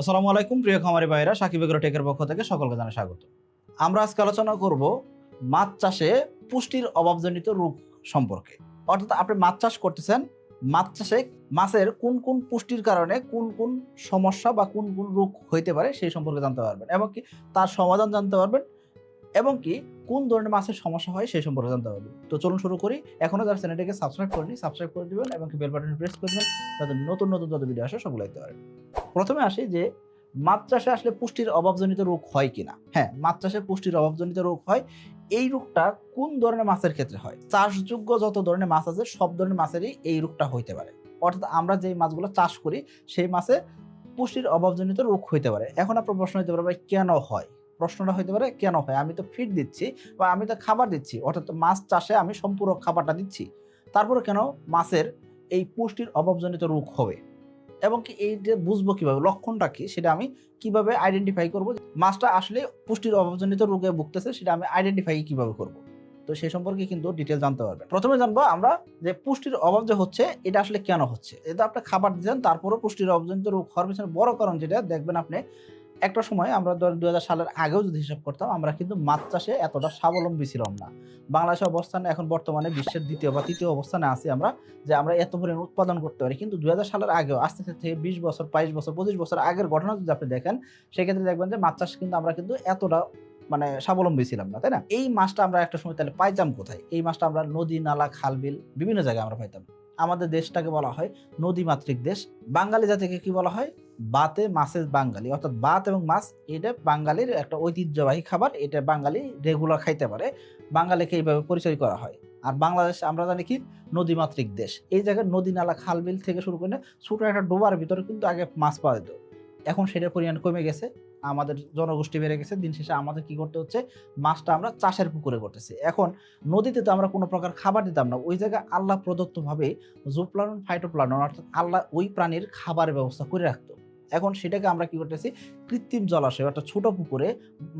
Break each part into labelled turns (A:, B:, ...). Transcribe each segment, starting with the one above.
A: আসসালামু আলাইকুম, প্রিয় খামারি ভাইরা সাকিব এগ্রো টেকের পক্ষ থেকে সকলকে জানা স্বাগত। আমরা আজকে আলোচনা করব মাছ চাষে পুষ্টির অভাবজনিত রোগ সম্পর্কে। অর্থাৎ আপনি মাছ চাষ করতেছেন, মাছ চাষে মাছের কোন কোন পুষ্টির কারণে কোন কোন সমস্যা বা কোন কোন রোগ হইতে পারে সেই সম্পর্কে জানতে পারবেন এবং কি তার সমাধান জানতে পারবেন এবং কি কোন ধরনের মাছের সমস্যা হয় সেই সম্পর্কে জানতে পারবেন। তো চলুন শুরু করি। এখনও যারা চ্যানেলটিকে সাবস্ক্রাইব করেনি সাবস্ক্রাইব করে দিবেন এবং কি বেল বাটন প্রেস করে দিবেন তাদের নতুন নতুন যত ভিডিও আসে সবগুলো দেখতে পারেন। প্রথমে আসি যে মাছ চাষে আসলে পুষ্টির অভাবজনিত রোগ হয় কিনা? হ্যাঁ মাছ চাষে পুষ্টির অভাবজনিত রোগ হয়। এই রোগটা কোন ধরনের মাছের ক্ষেত্রে হয়? চাষযোগ্য যত ধরনের মাছ আছে, সব ধরনের মাছেরই এই রোগটা হইতে পারে। অর্থাৎ আমরা যে মাছগুলো চাষ করি, সেই মাছে পুষ্টির অভাবজনিত রোগ হইতে পারে। এখন আপনার প্রশ্ন হইতে পারে কেন হয়? প্রশ্নটা হইতে পারে, কেন হয়? আমি তো ফিড দিচ্ছি বা আমি তো খাবার দিচ্ছি, অর্থাৎ মাছ চাষে আমি সম্পূর্ণ খাবারটা দিচ্ছি। তারপরে কেন মাছের এই পুষ্টির অভাবজনিত রোগ হবে? এবং কি এই যে বুঝব কীভাবে, লক্ষণটা কি সেটা আমি কীভাবে আইডেন্টিফাই করব? মাছটা আসলে পুষ্টির অভাবজনিত রোগে ভুগতেছে, সেটা আমি আইডেন্টিফাই কীভাবে করব? তো সেই সম্পর্কে কিন্তু ডিটেল জানতে পারবেন। প্রথমে জানব আমরা যে পুষ্টির অভাব যে হচ্ছে, এটা আসলে কেন হচ্ছে? এটা আপনি খাবার দিচ্ছেন তারপরও পুষ্টির অভাবজনিত রোগ হওয়ার পিছনে বড় কারণ যেটা, দেখবেন আপনি একটা সময় আমরা ধর দুই সালের আগেও যদি হিসাব করতাম, আমরা কিন্তু মাছ চাষে এতটা স্বাবলম্বী ছিলাম না। বাংলাদেশের অবস্থানে এখন বর্তমানে বিশ্বের দ্বিতীয় বা তৃতীয় অবস্থানে আছি আমরা, যে আমরা এত পরিমাণ উৎপাদন করতে পারি। কিন্তু দু হাজার সালের আগেও, আস্তে আস্তে থেকে বিশ বছর, বাইশ বছর, পঁচিশ বছর আগের ঘটনা যদি আপনি দেখেন, সেক্ষেত্রে দেখবেন যে মাছ চাষ কিন্তু আমরা কিন্তু এতটা মানে স্বাবলম্বী ছিলাম না, তাই না? এই মাছটা আমরা একটা সময় তাহলে পাইতাম কোথায়? এই মাছটা আমরা নদী, নালা, খাল, বিল বিভিন্ন জায়গায় আমরা পাইতাম। আমাদের দেশটাকে বলা হয় নদীমাতৃক দেশ। বাঙালি জাতিকে কি বলা হয়? বাতে মাছের বাঙালি। অর্থাৎ বাত এবং মাছ, এটা বাঙালির একটা ঐতিহ্যবাহী খাবার। এটা বাঙালি রেগুলার খাইতে পারে। বাঙালিকে এইভাবে পরিচয় করা হয়। আর বাংলাদেশ, আমরা জানি কি? নদীমাতৃক দেশ। এই জায়গায় নদী নালা, খাল বিল থেকে শুরু করে ছোটো একটা ডোবার ভিতরে কিন্তু আগে মাছ পাওয়া যেত। এখন সেটার পরিমাণ কমে গেছে। আমাদের জনগোষ্ঠী বেড়ে গেছে, দিন শেষে আমাদের কি করতে হচ্ছে? মাছটা আমরা চাষের পুকুরে করতেছি। এখন নদীতে তো আমরা কোনো প্রকার খাবার দিতাম না। ওই জায়গায় আল্লাহ প্রদত্তভাবে জুপ্লানন ফাইটোপ্লানন অর্থাৎ আল্লাহ ওই প্রাণীর খাবারের ব্যবস্থা করে রাখতো। এখন সেটাকে আমরা কি করতেছি? কৃত্রিম জলাশয় অর্থাৎ ছোট পুকুরে,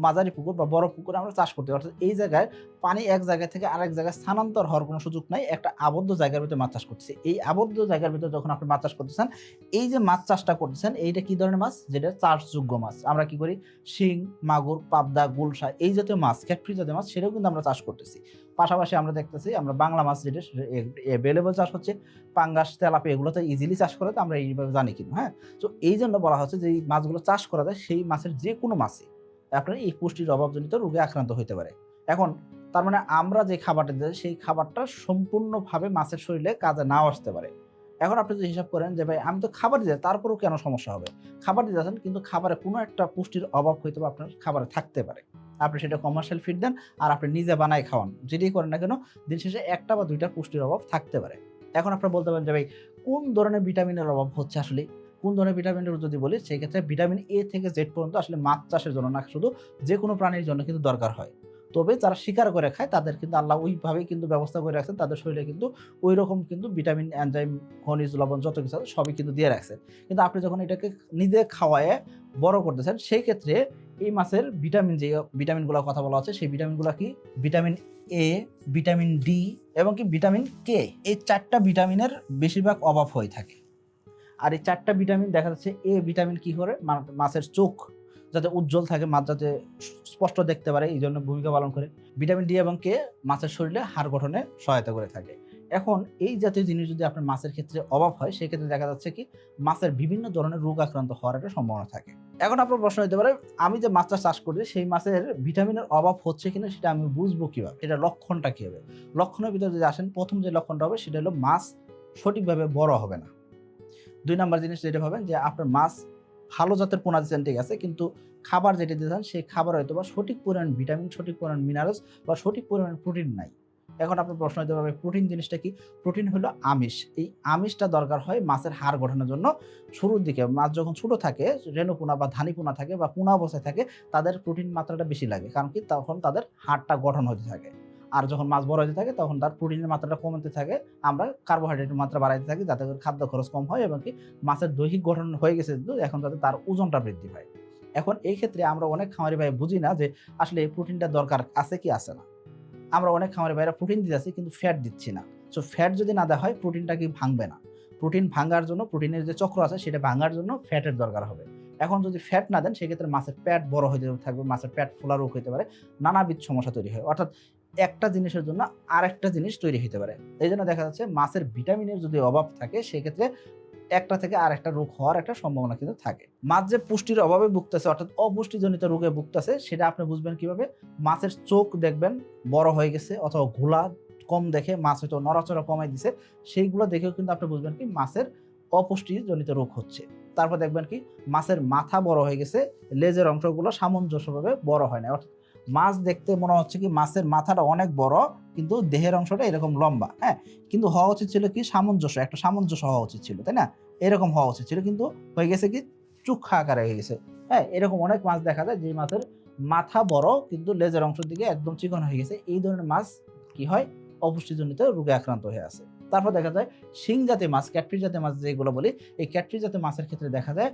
A: মাঝারি পুকুর বা বড় পুকুরে আমরা চাষ করতে অর্থাৎ এই জায়গায় পানি এক জায়গা থেকে আরেক জায়গায় স্থানান্তর হওয়ার কোনো সুযোগ নাই। একটা আবদ্ধ জায়গার ভিতরে মাছ চাষ করতেছি। এই আবদ্ধ জায়গার ভিতরে যখন আপনি মাছ চাষ করতেছেন, এই যে মাছ চাষটা করতেছেন, এইটা কি ধরনের মাছ? যেটা চাষযোগ্য মাছ। আমরা কি করি? শিং, মাগুর, পাবদা, গুলশা এই জাতীয় মাছ, ক্যাটফ্রি জাতীয় মাছ, সেটাও কিন্তু আমরা চাষ করতেছি। পাশাপাশি আমরা দেখতেছি আমরা বাংলা মাছ যেটা অ্যাভেলেবল চাষ হচ্ছে, পাঙ্গাস, তেলাপি এগুলো তো ইজিলি চাষ করে তো আমরা এইভাবে জানি কিন্তু হ্যাঁ? তো এই জন্য বলা হচ্ছে যে এই মাছগুলো চাষ করা যায়, সেই মাছের যে কোনো মাছই। আপনার এই পুষ্টির অভাবজনিত রোগে আক্রান্ত হতে পারে। এখন, তার মানে আমরা যে খাবারটা দিই, সেই খাবারটা সম্পূর্ণভাবে মাছের শরীরে কাজে নাও আসতে পারে। এখন আপনি যদি হিসাব করেন যে, ভাই, আমি তো খাবার দিতে তারপরেও কেন সমস্যা হবে? খাবার দিতে কিন্তু খাবারে কোনো একটা পুষ্টির অভাব হয়তো আপনার খাবারে থাকতে পারে। আপনি সেটা কমার্শিয়াল ফিড দেন আর আপনি নিজে বানায় খাওয়ান। যেটি করেন না কেন, দিন শেষে একটা বা দুইটা পুষ্টির অভাব থাকতে পারে। এখন আপনারা বলতে পারেন যে ভাই, কোন ধরনের ভিটামিনের অভাব হচ্ছে আসলে? কোন ধরনের ভিটামিনের যদি বলি সেক্ষেত্রে ভিটামিন এ থেকে জেড পর্যন্ত আসলে মাছ চাষের জন্য না, শুধু যে কোনো প্রাণীর জন্য কিন্তু দরকার হয়। তবে যারা শিকার করে খায়, তাদের কিন্তু আল্লাহ ওইভাবেই কিন্তু ব্যবস্থা করে রাখছেন। তাদের শরীরে কিন্তু ওই রকম কিন্তু ভিটামিন, এনজাইম, খনিজ, লবণ যত কিছু আছে সবই কিন্তু দিয়ে রাখছেন। কিন্তু আপনি যখন এটাকে নিজে খাওয়ায় বড় করতেছেন সেই ক্ষেত্রে এই মাছের ভিটামিন যে ভিটামিনগুলোর কথা বলা হচ্ছে, সেই ভিটামিনগুলো কি? ভিটামিন এ ভিটামিন ডি এবং কি ভিটামিন কে এই চারটা ভিটামিনের বেশিরভাগ অভাব হয়ে থাকে। আর এই চারটা ভিটামিন দেখা যাচ্ছে এ ভিটামিন কি করে? মাছের চোখ যাতে উজ্জ্বল থাকে, মাছ যাতে স্পষ্ট দেখতে পারে, এই জন্য ভূমিকা পালন করে। ভিটামিন ডি এবং কে মাছের শরীরে হাড় গঠনে সহায়তা করে থাকে। এখন এই জাতীয় জিনিস যদি আপনার মাছের ক্ষেত্রে অভাব হয়, সেক্ষেত্রে দেখা যাচ্ছে কি, মাছের বিভিন্ন ধরনের রোগ আক্রান্ত হওয়ার একটা সম্ভাবনা থাকে। এখন আপনার প্রশ্ন হতে পারে, আমি যে মাছটা চাষ করি, সেই মাছের ভিটামিনের অভাব হচ্ছে কিনা, সেটা আমি বুঝব কীভাবে? এটা লক্ষণটা কি হবে লক্ষণের ভিতরে যদি আসেন, প্রথম যে লক্ষণটা হবে, সেটা হলো মাছ সঠিকভাবে বড় হবে না। দুই নাম্বার জিনিস যেটা ভাবেন যে, আপনার মাছ ভালো জাতের পোনা দিচ্ছেন, ঠিক আছে? কিন্তু খাবার যেটা দিচ্ছেন সেই খাবার হয়তো বা সঠিক পরিমাণ ভিটামিন, সঠিক পরিমাণ মিনারেলস বা সঠিক পরিমাণ প্রোটিন নাই। এখন আপনার প্রশ্ন হতে পারবে প্রোটিন জিনিসটা কি? প্রোটিন হলো আমিষ। এই আমিষটা দরকার হয় মাছের হাড় গঠনের জন্য। শুরুর দিকে মাছ যখন ছোটো থাকে রেণুপোনা বা ধানিপোনা থাকে বা পোনা অবস্থায় থাকে, তাদের প্রোটিন মাত্রাটা বেশি লাগে। কারণ কি? তখন তাদের হাড়টা গঠন হতে থাকে। আর যখন মাছ বড় হতে থাকে, তখন তার প্রোটিনের মাত্রাটা কমতে থাকে। আমরা কার্বোহাইড্রেটের মাত্রা বাড়াইতে থাকি, যাতে করে খাদ্য খরচ কম হয় এবং কি মাছের দৈহিক গঠন হয়ে গেছে কিন্তু এখন যাতে তার ওজনটা বৃদ্ধি পায়। এখন এই ক্ষেত্রে আমরা অনেক খামারি ভাই বুঝি না যে আসলে এই প্রোটিনটা দরকার আছে কি আছে না। আমরা অনেক খামারি ভাইরা প্রোটিন দিতেছি কিন্তু ফ্যাট দিচ্ছি না। সো ফ্যাট যদি না দেওয়া হয়, প্রোটিনটা কি ভাঙবে না। প্রোটিন ভাঙার জন্য প্রোটিনের যে চক্র আছে, সেটা ভাঙার জন্য ফ্যাটের দরকার হবে। এখন যদি ফ্যাট না দেন, সেক্ষেত্রে মাছের প্যাট বড় হয়ে থাকবে, মাছের প্যাট ফোলা রোগ হতে পারে, নানাবিধ সমস্যা তৈরি হয়। অর্থাৎ একটা জিনিসের জন্য আরেকটা জিনিস তৈরি হতে পারে। এই জন্য দেখা যাচ্ছে মাছের ভিটামিনের যদি অভাব থাকে, সেক্ষেত্রে একটা থেকে আর একটা রোগ হওয়ার একটা সম্ভাবনা কিন্তু থাকে। মাছ যে পুষ্টির অভাবে ভুগতেছে, অর্থাৎ অপুষ্টিজনিত রোগে ভুগতেছে, সেটা আপনি বুঝবেন কীভাবে? মাছের চোখ দেখবেন বড় হয়ে গেছে অথবা ঘোলা কম দেখে, মাছ হয়তো নড়াচড়া কমাই দিছে, সেইগুলো দেখেও কিন্তু আপনি বুঝবেন কি মাছের অপুষ্টিজনিত রোগ হচ্ছে। তারপর দেখবেন কি মাছের মাথা বড় হয়ে গেছে, লেজের অংশগুলো সামঞ্জস্যভাবে বড় হয় না। অর্থাৎ মাছ দেখতে মনে হচ্ছে কি মাছের মাথাটা অনেক বড়, কিন্তু দেহের অংশটা এরকম লম্বা হ্যাঁ? কিন্তু হওয়া উচিত ছিল কি সামঞ্জস্য, একটা সামঞ্জস্য হওয়া উচিত ছিল, তাই না? এরকম হওয়া উচিত ছিল, কিন্তু হয়ে গেছে কি চুক্ষা আকারে হয়ে গেছে হ্যাঁ? এরকম অনেক মাছ দেখা যায় যে মাছের মাথা বড়, কিন্তু লেজের অংশের দিকে একদম চিকন হয়ে গেছে। এই ধরনের মাছ কি হয়? অপুষ্টিজনিত রোগে আক্রান্ত হয়ে আছে। তারপর দেখা যায় শিং জাতীয় মাছ, ক্যাটফিশ জাতীয় মাছ যেগুলো বলি, এই ক্যাটফিশ জাতীয় মাছের ক্ষেত্রে দেখা যায়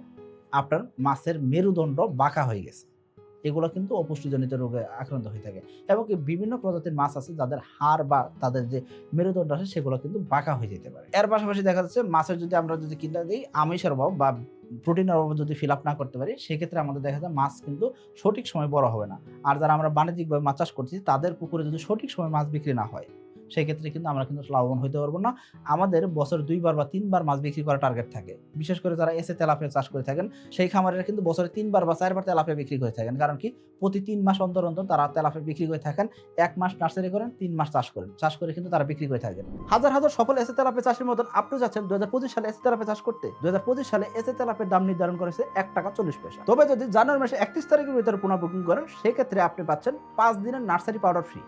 A: আপনার মাছের মেরুদণ্ড বাঁকা হয়ে গেছে। এগুলো কিন্তু অপুষ্টিজনিত রোগে আক্রান্ত হয়ে থাকে। এবং বিভিন্ন প্রজাতির মাছ আছে যাদের হাড় বা তাদের যে মেরুদণ্ড আছে সেগুলো কিন্তু বাঁকা হয়ে যেতে পারে। এর পাশাপাশি দেখা যাচ্ছে মাছের যদি আমরা যদি কিনা দিই, আমিষের অভাব বা প্রোটিনের অভাব যদি ফিল আপ না করতে পারি, সেক্ষেত্রে আমাদের দেখা যায় মাছ কিন্তু সঠিক সময় বড় হবে না। আর যারা আমরা বাণিজ্যিকভাবে মাছ চাষ করছি, তাদের পুকুরে যদি সঠিক সময় মাছ বিক্রি না হয় সেই ক্ষেত্রে কিন্তু আমরা কিন্তু লাভবান হইতে পারব না। আমাদের বছর দুইবার বা তিনবার মাছ বিক্রি করার টার্গেট থাকে। বিশেষ করে যারা এসে তেলাপিয়া চাষ করে থাকেন, সেই খামারের কিন্তু বছরে তিনবার বা চারবার তেলাপিয়া বিক্রি করে থাকেন। কারণ কি? প্রতি তিন মাস অন্তর অন্তর তারা তেলাপিয়া বিক্রি করে থাকেন। এক মাস নার্সারি করেন, তিন মাস চাষ করেন। চাষ করে কিন্তু তারা বিক্রি করে থাকেন। হাজার হাজার সফল এসে তেলাপিয়া চাষের মতন আপনি যাচ্ছেন দু হাজার পঁচিশ সালে এসে তেলাপিয়া চাষ করতে। দু হাজার পঁচিশ সালে এসে তেলাপিয়ার দাম নির্ধারণ করেছে এক টাকা চল্লিশ পয়সা। তবে যদি জানুয়ারি মাসে একত্রিশ তারিখের ভিতরে পুনঃ বুকিং করেন, সেক্ষেত্রে আপনি পাচ্ছেন পাঁচ দিনের নার্সারি পাউডার ফ্রি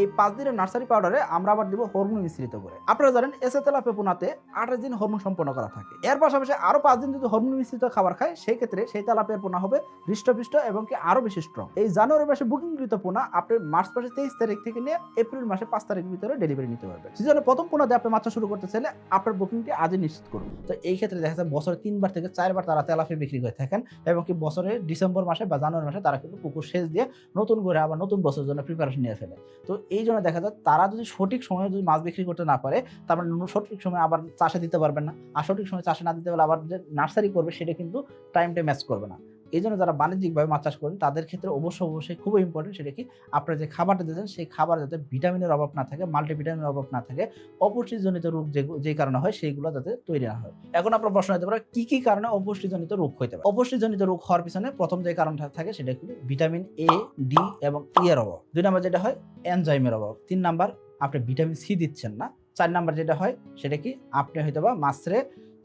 A: এই পাঁচ দিনের নার্সারি পাউডারে আমরা আবার দিব হরমোন মিশ্রিত করে। আপনারা জানেন এসে তেলাপে পোনাতে আঠাশ দিন হরমোন সম্পন্ন করা থাকে। এর পাশাপাশি আরও পাঁচ দিন যদি হরমোন মিশ্রিত খাবার খায় সেই ক্ষেত্রে সেই তেলাপের পোনা হবে হৃষ্টপুষ্ট এবং কি আরও বেশি স্ট্রং এই জানুয়ারি মাসে বুকিংকৃত পোনা আপনি মার্চ মাসে তেইশ তারিখ থেকে নিয়ে এপ্রিল মাসে পাঁচ তারিখের ভিতরে ডেলিভারি নিতে পারবেন। সিজনের প্রথম পোনাতে আপনি মাত্রা শুরু করতে চাইলে আপনার বুকিংটি আজই নিশ্চিত করুন। তো এই ক্ষেত্রে দেখা যায় বছরে তিনবার থেকে চারবার তারা তেলাপি বিক্রি করে থাকেন এবং কি বছরে ডিসেম্বর মাসে বা জানুয়ারি মাসে তারা কিন্তু পুকুর সেচ দিয়ে নতুন করে আবার নতুন বছরের জন্য প্রিপারেশন নিয়ে ফেলে। তো এই জন্য দেখা যায় তারা যদি সঠিক সময়ে যদি মাছ বিক্রি করতে না পারে তারপরে সঠিক সময় আবার চাষে দিতে পারবেন না। আর সঠিক সময় চাষে না দিতে পারলে আবার যে নার্সারি করবে, সেটা কিন্তু টাইমটা ম্যাচ করবে না। এই জন্য যারা বাণিজ্যিকভাবে মাছ চাষ করেন, তাদের ক্ষেত্রে অবশ্যই অবশ্যই খুবই ইম্পর্টেন্ট সেটা কি, আপনারা যে খাবারটা দিতেন সেই খাবার যাতে ভিটামিনের অভাব না থাকে মাল্টিভিটামিনের অভাব না থাকে, অপুষ্টিজনিত রোগ যে কারণে হয়, সেইগুলো যাতে তৈরি না হয়। এখন আপনার প্রশ্ন হতে পারে, কি কি কারণে অপুষ্টিজনিত রোগ হইতে পারে? অপুষ্টিজনিত রোগ হওয়ার পিছনে প্রথম যে কারণটা থাকে, সেটা কি? ভিটামিন এ ডি এবং ই এর অভাব। দুই নম্বর যেটা হয় এনজাইমের অভাব। তিন নাম্বার, আপনি ভিটামিন সি দিচ্ছেন না। চার নাম্বার যেটা হয়, সেটা কি? আপনি হয়তো বা মাছরে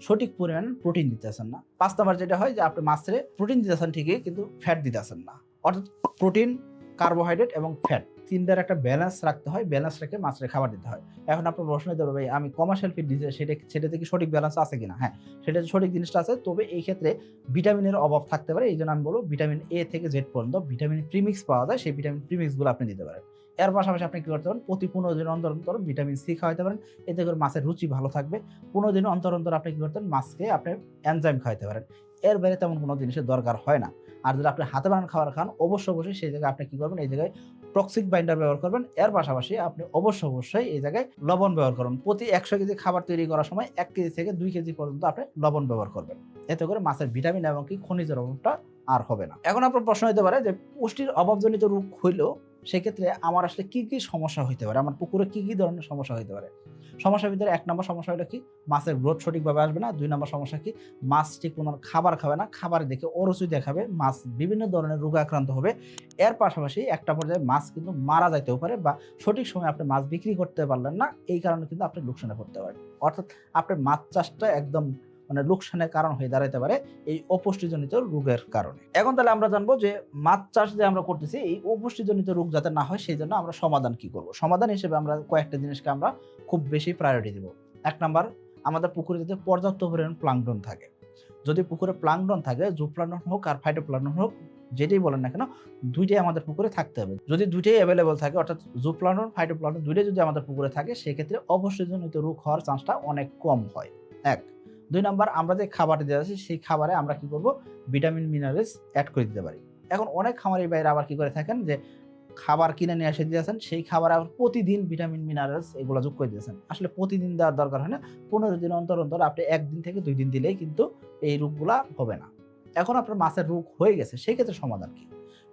A: সঠিক পরিমাণ প্রোটিন দিতেছেন না। পাঁচ নাম্বার যেটা হয় যে আপনি মাছরে প্রোটিন দিতেছেন ঠিকই, কিন্তু ফ্যাট দিতেছেন না। অর্থাৎ প্রোটিন কার্বোহাইড্রেট এবং ফ্যাট তিনটার একটা ব্যালেন্স রাখতে হয় ব্যালেন্স রেখে মাছের খাবার দিতে হয়। এখন আপনার প্রশ্ন হতে পারে, ভাই, আমি কমার্শিয়াল ফিড দিতে সেটা সেটাতে কি সঠিক ব্যালেন্স আছে কিনা? হ্যাঁ সেটা সঠিক জিনিসটা আছে, তবে এই ক্ষেত্রে ভিটামিনের অভাব থাকতে পারে। এই জন্য আমি বলব ভিটামিন এ থেকে জেড পর্যন্ত ভিটামিন প্রিমিক্স পাওয়া যায়, সেই ভিটামিন প্রিমিক্সগুলো আপনি দিতে পারেন। এর পাশাপাশি আপনি কি করতে পারেন? প্রতি পনেরো দিন অন্তর অন্তর ভিটামিন সি খাওয়াতে পারেন। এতে করে মাছের রুচি ভালো থাকবে। পনেরো দিন অন্তর অন্তর আপনি কি করতেন মাছকে আপনি এনজাইম খাওয়াতে পারেন। এর বাইরে তেমন কোনো জিনিসের দরকার হয় না। আর যদি আপনি হাতে বানান খাবার খান অবশ্যই অবশ্যই সেই জায়গায় আপনি কী করবেন? এই জায়গায় টক্সিক বাইন্ডার ব্যবহার করবেন। এর পাশাপাশি আপনি অবশ্যই অবশ্যই এই জায়গায় লবণ ব্যবহার করুন প্রতি একশো কেজি খাবার তৈরি করার সময় এক কেজি থেকে দুই কেজি পর্যন্ত আপনি লবণ ব্যবহার করবেন। এতে করে মাছের ভিটামিন এবং কি খনিজের অভাবটা আর হবে না। এখন আপনার প্রশ্ন হতে পারে যে পুষ্টির অভাবজনিত রোগ হইলেও সেক্ষেত্রে আমার আসলে কি কি সমস্যা হইতে পারে? আমার পুকুরে কি কি ধরনের সমস্যা হইতে পারে? সমস্যার ভিতরে এক নম্বর সমস্যা হলো কি? মাছের গ্রোথ সঠিকভাবে আসবে না। দুই নম্বর সমস্যা কি? মাছ ঠিক কোনো খাবার খাবে না। খাবার দেখে অরুচি দেখাবে। মাছ বিভিন্ন ধরনের রোগে আক্রান্ত হবে। এর পাশাপাশি একটা পর্যায়ে মাছ কিন্তু মারা যাইতেও পারে বা সঠিক সময় আপনি মাছ বিক্রি করতে পারলেন না। এই কারণে কিন্তু আপনি লোকসানে পড়তে পারেন। অর্থাৎ আপনার মাছ চাষটা একদম মানে লোকসানের কারণ হয়ে দাঁড়াতে পারে এই অপুষ্টিজনিত রোগের কারণে। এখন তাহলে আমরা জানব যে মাছ চাষ যে আমরা করতেছি, এই অপুষ্টিজনিত রোগ যাতে না হয়, সেই জন্য আমরা সমাধান কি করব? সমাধান হিসেবে আমরা কয়েকটা জিনিসকে আমরা খুব বেশি প্রায়োরিটি দিব। এক নাম্বার, আমাদের পুকুরে যাতে পর্যাপ্ত পরিমাণ প্লাংটন থাকে। যদি পুকুরে প্লাংটন থাকে জু প্লান্টন হোক আর ফাইটোপ্লান্টন হোক, যেটাই বলেন না কেন, দুইটাই আমাদের পুকুরে থাকতে হবে। যদি দুইটাই অ্যাভেলেবল থাকে, অর্থাৎ জু প্লান্টন ফাইটোপ্লান্টন দুইটাই যদি আমাদের পুকুরে থাকে, সেক্ষেত্রে অপুষ্টিজনিত রোগ হওয়ার চান্সটা অনেক কম হয়। এক দুই নম্বর আমরা যে খাবারটা দিয়ে আছি সেই খাবারে আমরা কি করব? ভিটামিন, মিনারেলস অ্যাড করে দিতে পারি। এখন অনেক খামারি বাইরে আবার কি করে থাকেন যে, খাবার কিনে নিয়ে এসে দিয়েছেন, সেই খাবারে আবার প্রতিদিন ভিটামিন, মিনারেলস এগুলো যোগ করে দিয়েছেন। আসলে প্রতিদিন দেওয়ার দরকার হয় না, পনেরো দিন অন্তর অন্তর আপনি একদিন থেকে দুই দিন দিলেই কিন্তু এই রোগগুলা হবে না। এখন আপনার মাছের রোগ হয়ে গেছে, সেই ক্ষেত্রে সমাধান কি?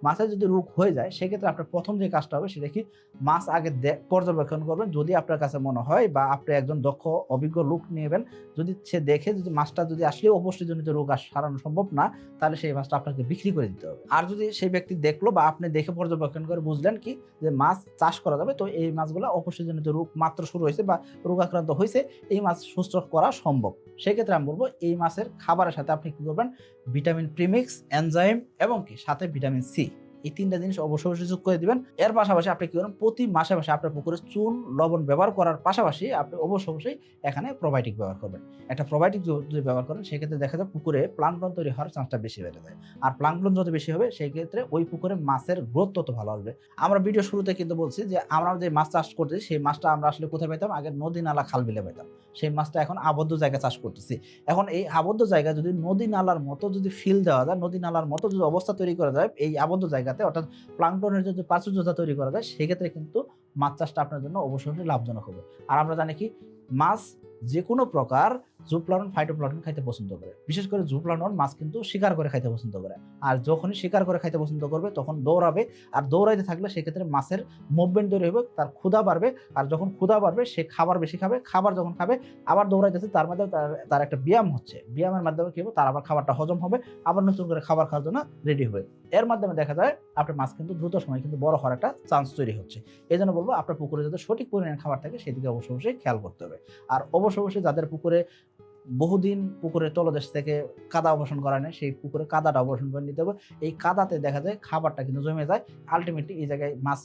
A: মাছের যদি রোগ হয়ে যায়, সেক্ষেত্রে আপনার প্রথম যে কাজটা হবে সেটা কি? মাছ আগে পর্যবেক্ষণ করবেন। যদি আপনার কাছে মনে হয় বা আপনি একজন দক্ষ, অভিজ্ঞ লোক নেবেন, যদি সে দেখে যদি মাছটা যদি আসলে অপুষ্টিজনিত রোগ আর সারানো সম্ভব না, তাহলে সেই মাছটা আপনাকে বিক্রি করে দিতে হবে। আর যদি সেই ব্যক্তি দেখল বা আপনি দেখে পর্যবেক্ষণ করে বুঝলেন কি, যে মাছ চাষ করা যাবে, তো এই মাছগুলো অপুষ্টিজনিত রোগ মাত্র শুরু হয়েছে বা রোগাক্রান্ত হয়েছে, এই মাছ সুস্থ করা সম্ভব। সেক্ষেত্রে আমি বলব, এই মাছের খাবারের সাথে আপনি কি করবেন, ভিটামিন প্রিমিক্স, এনজাইম এবং কি, সাথে ভিটামিন সি। এই তিনটা জিনিস অবশ্যই অবশ্যই যোগ করে দিবেন। এর পাশাপাশি আপনি কি করবেন প্রতি মাসে মাসে আপনার পুকুরে চুন, লবণ ব্যবহার করার পাশাপাশি আপনি অবশ্যই অবশ্যই এখানে প্রোবায়োটিক ব্যবহার করবেন। একটা প্রোবায়োটিক যদি ব্যবহার করেন, সেক্ষেত্রে দেখা যায় পুকুরে প্লাঙ্কটন তৈরি হওয়ার চান্সটা বেশি বেড়ে যায়। আর প্লাঙ্কটন যত বেশি হবে সেই ক্ষেত্রে ওই পুকুরে মাছের গ্রোথ তত ভালো হবে আমরা ভিডিও শুরুতে কিন্তু বলছি যে, আমরা যে মাছ চাষ করতেছি, সেই মাছটা আমরা আসলে কোথায় পেতাম আগে নদী নালা খাল বিলে পেতাম সেই মাছটা এখন আবদ্ধ জায়গায় চাষ করতেছি। এখন এই আবদ্ধ জায়গা যদি নদী নালার মতো যদি ফিল দেওয়া যায়, নদী নালার মতো যদি অবস্থা তৈরি করা যায়, এই আবদ্ধ জায়গাতে, অর্থাৎ প্লাঙ্কটনের যদি প্রাচুর্যতা তৈরি করা যায়, সেক্ষেত্রে কিন্তু মাছ চাষটা আপনার জন্য অবশ্যই লাভজনক হবে। আর আমরা জানি কি, মাছ যে কোনো প্রকার জুপ্লানন ফাইটোপ্লানন খাইতে পছন্দ করে। বিশেষ করে জুপ্লানন মাছ কিন্তু শিকার করে খাইতে পছন্দ করে। আর যখনই শিকার করে খাইতে পছন্দ করবে, তখন দৌড়াবে আর দৌড়াইতে থাকলে সেক্ষেত্রে মাছের মুভমেন্ট তৈরি হবে, তার ক্ষুধা বাড়বে আর যখন ক্ষুধা বাড়বে, সে খাবার বেশি খাবে, খাবার যখন খাবে, আবার দৌড়াইতেছে, তার মধ্যে তার তার একটা ব্যায়াম হচ্ছে। ব্যায়ামের মাধ্যমে কি হবে? তার আবার খাবারটা হজম হবে, আবার নতুন করে খাবার খাওয়ার জন্য রেডি হবে। এর মাধ্যমে দেখা যায় আপনার মাছ কিন্তু দ্রুত সময় কিন্তু বড় হওয়ার একটা চান্স তৈরি হচ্ছে। এই জন্য বলব আপনার পুকুরে যাতে সঠিক পরিমাণে খাবার থাকে, সেদিকে অবশ্য অবশ্যই খেয়াল করতে হবে। আর অবশ্য অবশ্যই যাদের পুকুরে বহুদিন পুকুরের তলদেশ থেকে কাদা অবসান করা নেয় সেই পুকুরে কাদাটা অবসান করে নিতে হবে। এই কাদাতে দেখা যায় খাবারটা কিন্তু জমে যায়। আলটিমেটলি এই জায়গায় মাছ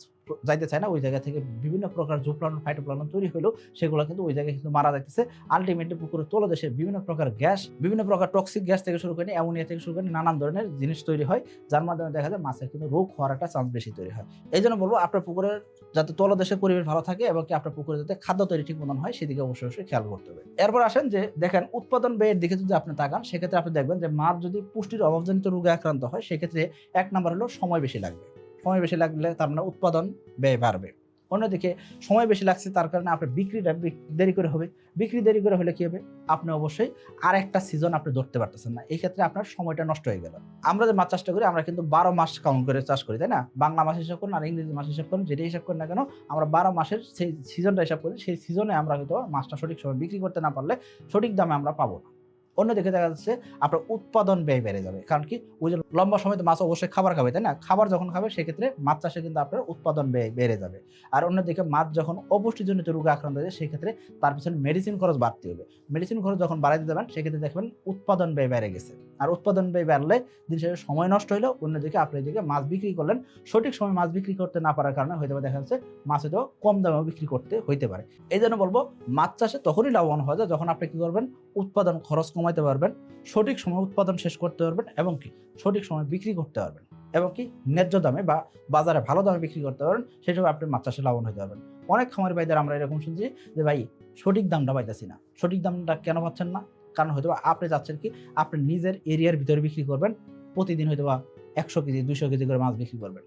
A: যাইতে চায় না, ওই জায়গা থেকে বিভিন্ন প্রকার জুপ্লানন ফাইটোপ্লানন তৈরি হলেও সেগুলো কিন্তু ওই জায়গায় কিন্তু মারা যাইতেছে। আলটিমেটলি পুকুরের তলদেশে বিভিন্ন প্রকার গ্যাস, বিভিন্ন প্রকার টক্সিক গ্যাস থেকে শুরু করে অ্যামোনিয়া থেকে শুরু করে নানান ধরনের জিনিস তৈরি হয়, যার মাধ্যমে দেখা যায় মাছের কিন্তু রোগ হওয়ার একটা চান্স বেশি তৈরি হয়। এই জন্য বলব, আপনার পুকুরের যাতে তলদেশের পরিবেশ ভালো থাকে এবং কি আপনার পুকুরে যাতে খাদ্য তৈরি ঠিক মতন হয়, সেদিকে অবশ্যই অবশ্যই খেয়াল করতে হবে। এরপর আসেন যে, দেখেন উৎপাদন ব্যয়ের দিকে যদি আপনি তাকান, সেক্ষেত্রে আপনি দেখবেন যে মাছ যদি পুষ্টির অভাবজনিত রোগে আক্রান্ত হয়, সেক্ষেত্রে এক নাম্বার হলো সময় বেশি লাগবে। সময় বেশি লাগলে তার মানে উৎপাদন ব্যয় বাড়বে। অন্যদিকে সময় বেশি লাগছে তার কারণে আপনার বিক্রিটা দেরি করে হবে। বিক্রি দেরি করে হলে কি হবে? আপনি অবশ্যই আর একটা সিজন আপনি ধরতে পারতেছেন না। এই ক্ষেত্রে আপনার সময়টা নষ্ট হয়ে গেল। আমরা যে মাছ চাষটা করি, আমরা কিন্তু বারো মাস কাউন্ট করে চাষ করি, তাই না? বাংলা মাস হিসাব করুন আর ইংরেজি মাস হিসাব করুন যেটা হিসাব করেন না কেন, আমরা বারো মাসের সেই সিজনটা হিসাব করি, সেই সিজনে আমরা হয়তো মাছটা সঠিক সময় বিক্রি করতে না পারলে সঠিক দামে আমরা পাবো না। অন্যদিকে দেখা যাচ্ছে আপনার উৎপাদন ব্যয় বেড়ে যাবে। কারণ কি? ওই যে লম্বা সময় তো মাছ অবশ্যই খাবার খাবে, তাই না? খাবার যখন খাবে, সেক্ষেত্রে মাছ চাষে কিন্তু আপনার উৎপাদন ব্যয় বেড়ে যাবে। আর অন্যদিকে মাছ যখন অপুষ্টিজনিত রোগে আক্রান্ত হয়ে যায়, সেক্ষেত্রে তার পিছনে মেডিসিন খরচ বাড়তে হবে। মেডিসিন খরচ যখন বাড়াইতে দেবেন সেক্ষেত্রে দেখবেন উৎপাদন ব্যয় বেড়ে গেছে। আর উৎপাদন ব্যয় বাড়লে দিন শেষে সময় নষ্ট হলো অন্যদিকে আপনি এদিকে মাছ বিক্রি করলেন। সঠিক সময় মাছ বিক্রি করতে না পারার কারণে হয়তো দেখা যাচ্ছে মাছ হয়তো কম দামে বিক্রি করতে হইতে পারে। এই জন্য বলব, মাছ চাষে তখনই লাভবান হওয়া যায় যখন আপনি কি করবেন? উৎপাদন খরচ কমাইতে পারবেন, সঠিক সময় উৎপাদন শেষ করতে পারবেন এবং কি সঠিক সময় বিক্রি করতে পারবেন এবং কি ন্যায্য দামে বা বাজারে ভালো দামে বিক্রি করতে পারবেন সেসব আপনি মাছ চাষে লাভবান হতে পারবেন। অনেক খামারি ভাইদের আমরা এরকম শুনছি যে, ভাই, সঠিক দামটা পাইতেছি না। সঠিক দামটা কেন পাচ্ছেন না? কারণ হয়তো আপনি চাচ্ছেন কি, আপনি নিজের এরিয়ার ভিতরে বিক্রি করবেন, প্রতিদিন হয়তো বা একশো কেজি, দুইশো কেজি করে মাছ বিক্রি করবেন।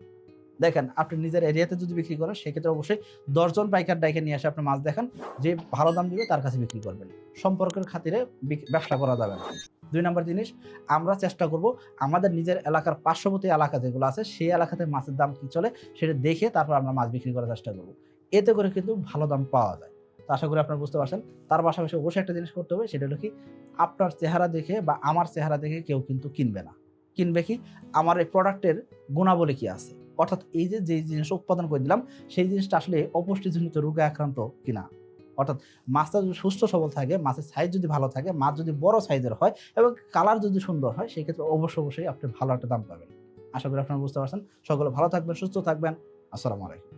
A: দেখেন, আপনি নিজের এরিয়াতে যদি বিক্রি করেন, সেক্ষেত্রে অবশ্যই দশজন পাইকার ডাইকে নিয়ে এসে আপনি মাছ দেখেন, যে ভালো দাম দিবে তার কাছে বিক্রি করবেন। সম্পর্কের খাতিরে ব্যবসা করা যাবে না। দুই নম্বর জিনিস, আমরা চেষ্টা করব আমাদের নিজের এলাকার পার্শ্ববর্তী এলাকা যেগুলো আছে, সেই এলাকাতে মাছের দাম কি চলে, সেটা দেখে তারপর আমরা মাছ বিক্রি করার চেষ্টা করব। এতে করে কিন্তু ভালো দাম পাওয়া যায়। তো আশা করি আপনারা বুঝতে পারছেন। তার পাশাপাশি অবশ্যই একটা জিনিস করতে হবে, সেটা হলো কি, আপনার চেহারা দেখে বা আমার চেহারা দেখে কেউ কিন্তু কিনবে না। কিনবে কি? আমার এই প্রোডাক্টের গুণাবলী কি আছে? অর্থাৎ এই যে যে জিনিস উৎপাদন করে দিলাম, সেই জিনিসটা আসলে অপুষ্টিজনিত রোগে আক্রান্ত কিনা? অর্থাৎ মাছটা যদি সুস্থ সবল থাকে, মাছের সাইজ যদি ভালো থাকে, মাছ যদি বড় সাইজের হয় এবং কালার যদি সুন্দর হয়, সেক্ষেত্রে অবশ্যই অবশ্যই আপনি ভালো একটা দাম পাবেন। আশা করি আপনারা বুঝতে পারছেন। সকলে ভালো থাকবেন, সুস্থ থাকবেন। আসসালামু আলাইকুম।